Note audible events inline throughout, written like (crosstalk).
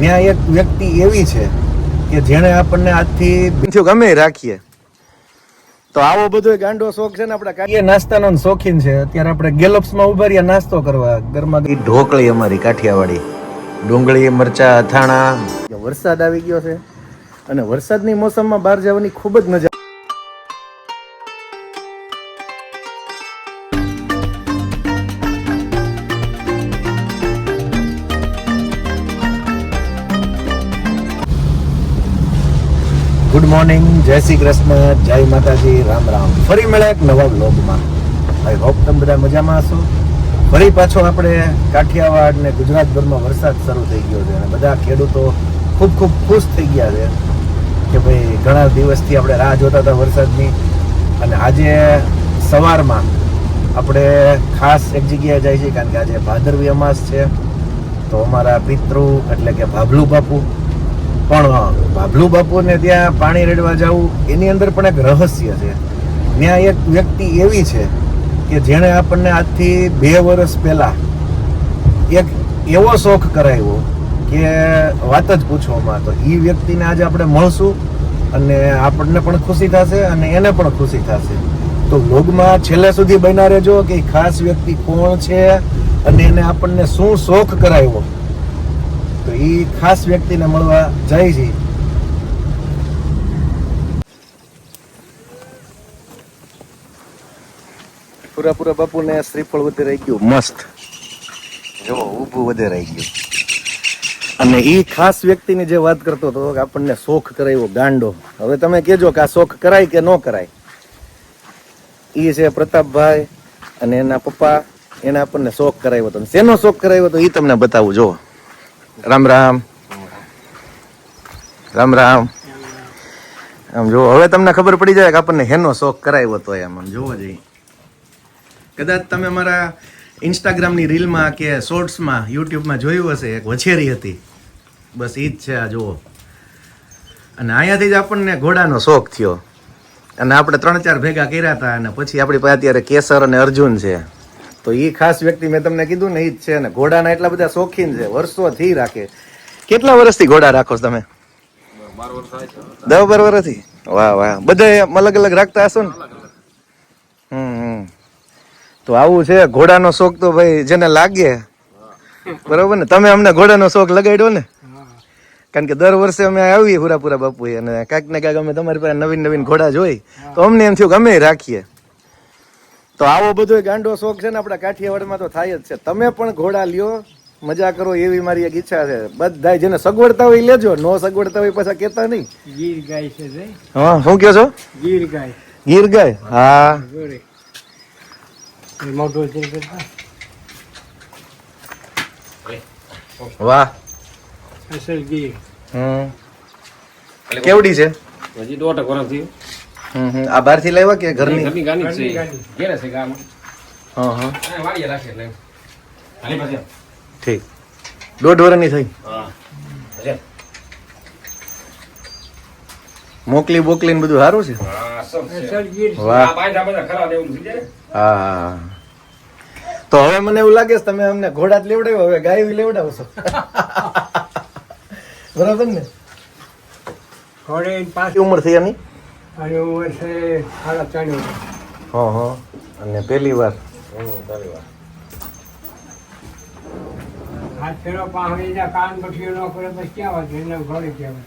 ત્યાં એક વ્યક્તિ એવી છે કે જેણે આપણને આજથી ગમે રાખીએ. તો આવો બધો ગાંડો શોખ છે ને આપણે કાઢીએ નાસ્તાનો શોખીન છે. અત્યારે આપણે ગેલોપ્સમાં ઊભા રહ્યા નાસ્તો કરવા ગરમા ઢોકળી અમારી કાઠિયાવાડી. ડુંગળી મરચા અથાણા. વરસાદ આવી ગયો છે અને વરસાદની મોસમમાં બહાર જવાની ખૂબ જ મજા ગુડ મોર્નિંગ જય શ્રી કૃષ્ણ, જય માતાજી, રામ રામ. ફરી મળે એક નવા બ્લોગમાં આઈ હોપ તમે બધા મજામાં હશો. ફરી પાછો આપણે કાઠિયાવાડ ને ગુજરાતભરમાં વરસાદ શરૂ થઈ ગયો છે અને બધા ખેડૂતો ખૂબ ખૂબ ખુશ થઈ ગયા છે કે ભાઈ ઘણા દિવસથી આપણે રાહ જોતા હતા વરસાદની. અને આજે સવારમાં આપણે ખાસ એક જગ્યાએ જાય છે, કારણ કે આજે ભાદરવી અમાસ છે. તો અમારા પિતૃ એટલે કે ભાભલુ બાપુ પણ ભાભલુ બાપુને ત્યાં પાણી રેડવા જવું, એની અંદર પણ એક રહસ્ય છે. ત્યાં એક વ્યક્તિ એવી છે કે જેણે આપણને આજથી બે વર્ષ પહેલાં એક એવો શોખ કરાવ્યો કે વાત જ પૂછવામાં તો એ વ્યક્તિને આજે આપણે મળશું અને આપણને પણ ખુશી થશે અને એને પણ ખુશી થશે. તો વ્લોગમાં છેલ્લે સુધી બન્યા રહેજો કે ખાસ વ્યક્તિ કોણ છે અને એને આપણને શું શોખ કરાવ્યો. એ ખાસ વ્યક્તિને મળવા જાય છે. પૂરા પૂરા બાપુને શ્રીફળ વધે રહી ગયું. મસ્ત. જો ઊભું વધે રહી ગયું. અને એ ખાસ વ્યક્તિની જે વાત કરતો હતો કે આપણને શોખ કરાવ્યો ગાંડો. હવે તમે કહેજો કે આ શોખ કરાય કે ન કરાય? એ છે પ્રતાપભાઈ અને એના પપ્પા એને આપણને શોખ કરાવ્યો હતો. શેનો શોખ કરાવ્યો હતો એ તમને બતાવું જો રામ રામ. રામ રામ. આમ જો હવે તમને ખબર પડી જાય કે આપણને હેનો શોખ કરાવ્યો હતો એમ, આમ જોવો જોઈએ કદાચ તમે મારા ઇન્સ્ટાગ્રામની રીલમાં કે શોર્ટ્સમાં, યુટ્યુબમાં જોયું હશે, એક વછેરી હતી. બસ એ જ છે આ, જુઓ. અને અહીંયાથી જ આપણને ઘોડાનો શોખ થયો. અને આપણે ત્રણ ચાર ભેગા કર્યા હતા, અને પછી આપણી પાસે અત્યારે કેસર અને અર્જુન છે. તો એ ખાસ વ્યક્તિ મેં તમને કીધું ને એ જ છે ને ઘોડાના એટલા બધા શોખીન છે વર્ષોથી રાખે. કેટલા વર્ષથી ઘોડા રાખો છો તમે? દસ બાર વર્ષથી? વાહ વાહ. બધા અલગ અલગ રાખતા હશો ને? હમ તો આવું છે, ઘોડાનો શોખ તો ભાઈ જેને લાગે. બરોબર ને? તમે અમને ઘોડાનો શોખ લગાડ્યો ને? કારણ કે દર વર્ષે અમે આવીએ હુરાપુરા પૂરા બાપુ અને કાંઈક ને કાંઈક અમે તમારી પાસે નવીન નવીન ઘોડા જોઈ. તો અમને એમ થયું કે અમે રાખીએ. તો આવો બધો ગાંડો શોખ છે ને આપણા કાઠિયાવાડમાં તો થાય જ છે. તમે પણ ઘોડા લ્યો મજા કરો એવી મારી એક ઈચ્છા છે. બધા જેને સગવડતા હોય લેજો નો સગવડતા હોય પાછા કેતા નહીં. ગીર ગાય છે હા શું કહો છો? ગીર ગાય. ગીર ગાય? હા. વાહ. અસલ ગીર. હમ. કેવડી છે? હજી દોઢ વર્ષ થયું. હમ હમ. આ બહારથી લાવ્યા કે ઘરની? ઘરની ગાની છે. ઘેરે છે ગામ. હા હા. વાડીએ રાખે એટલે હાલી પાછી. ઠીક. દોઢ વર્ષની થઈ. હા. મોકલી બોકલી ને બધું સારું છે? હા તો હવે મને એવું લાગે છે તમે અમને ઘોડા જ લેવડાવ્યો હવે ગાય લેવડાવશો (laughs) બરાબર ને? ઘોડે પાછ ઉંમર થઈ આની અને ઉંમર છે સાડા ત્રણ વર્ષ. હા હા. અને પહેલી વાર? હાથ ફેરો ના કાન બઠીઓ ન કરે પછી ક્યાં વાત એના ઘોડે કહેવાય.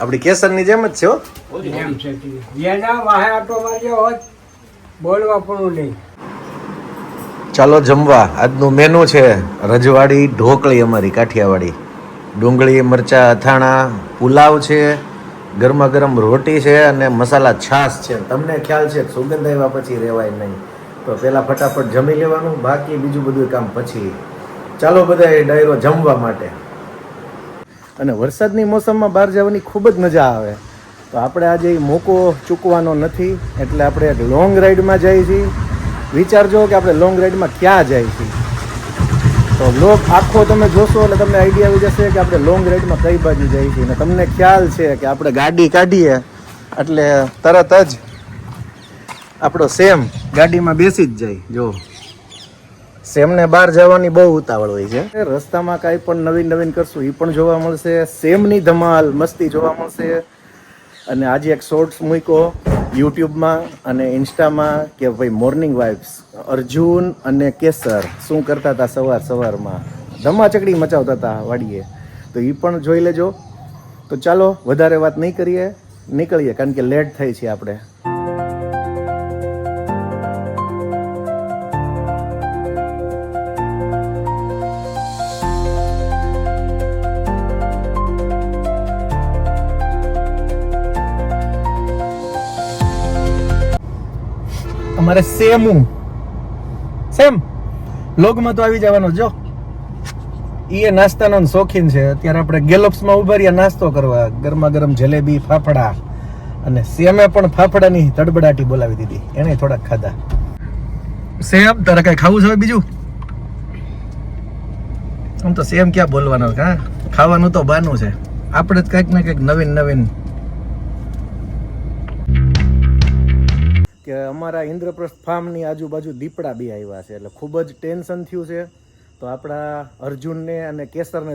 આપણી કેસરની જેમ જ છે એમ છે તે. વાહે આટો માર્યો હોત બોલવા પણ નહીં. ચાલો જમવા. આજનું મેનુ છે રજવાડી ઢોકળી અમારી કાઠિયાવાડી. ડુંગળી, મરચાં, અથાણા, પુલાવ છે ગરમા ગરમ રોટી છે અને મસાલા છાશ છે. તમને ખ્યાલ છે સુગંધ આવ્યા પછી રહેવાય નહીં. તો પહેલાં ફટાફટ જમી લેવાનું, બાકી બીજું બધું કામ પછી. ચાલો બધા ડાયરો જમવા માટે. અને વરસાદની મોસમમાં બહાર જવાની ખૂબ જ મજા આવે. તો આપણે આજે એ મોકો ચૂકવાનો નથી, એટલે આપણે લોંગ રાઈડમાં જઈએ છીએ. વિચારજો કે આપણે લોંગ રાઈડમાં ક્યાં જાય છીએ. તો બ્લોગ આખો તમે જોશો એટલે તમને આઈડિયા આવી જશે કે આપણે લોંગ રાઈડમાં કઈ બાજુ જઈએ છીએ. અને તમને ખ્યાલ છે કે આપણે ગાડી કાઢીએ એટલે તરત જ આપણો સેમ ગાડીમાં બેસી જ જાય. જો. સેમને બહાર જવાની બહુ ઉતાવળ હોય છે. રસ્તામાં કાંઈ પણ નવીન નવીન કરશું એ પણ જોવા મળશે. સેમની ધમાલ મસ્તી જોવા મળશે. અને આજે એક શોર્ટ્સ મૂક્યો. યુટ્યુબમાં અને ઇન્સ્ટામાં કે ભાઈ મોર્નિંગ વાઇફ્સ અર્જુન અને કેસર, શું કરતા હતા સવાર સવારમાં? ધમાચકડી મચાવતા હતા વાડીએ. તો એ પણ જોઈ લેજો. તો ચાલો, વધારે વાત નહીં કરીએ, નીકળીએ, કારણ કે લેટ થઈ છે આપણે. અમારે સેમું. સેમ. લોગમાં તો આવી જવાનો જો એ નાસ્તાનો શોખીન છે. અત્યારે આપણે ગેલોપ્સમાં ઊભા રહ્યા, નાસ્તો કરવા. ગરમા ગરમ જલેબી, ફાફડા અને સેમે પણ ફાફડાની તડબડાટી બોલાવી દીધી. એને થોડાક ખાધા. સેમ, તારે કઈ ખાવું છે બીજું? આમ તો સેમ ક્યાં બોલવાનો હા? ખાવાનું તો બાનું છે. આપણે જ કંઈક ને કંઈક નવીન નવીન કે અમારા ઇન્દ્રપ્રસ્થ ફાર્મની આજુબાજુ દીપડા બી આવ્યા છે, એટલે ખૂબ જ ટેન્શન થયું છે. તો આપણા અર્જુનને અને કેસરને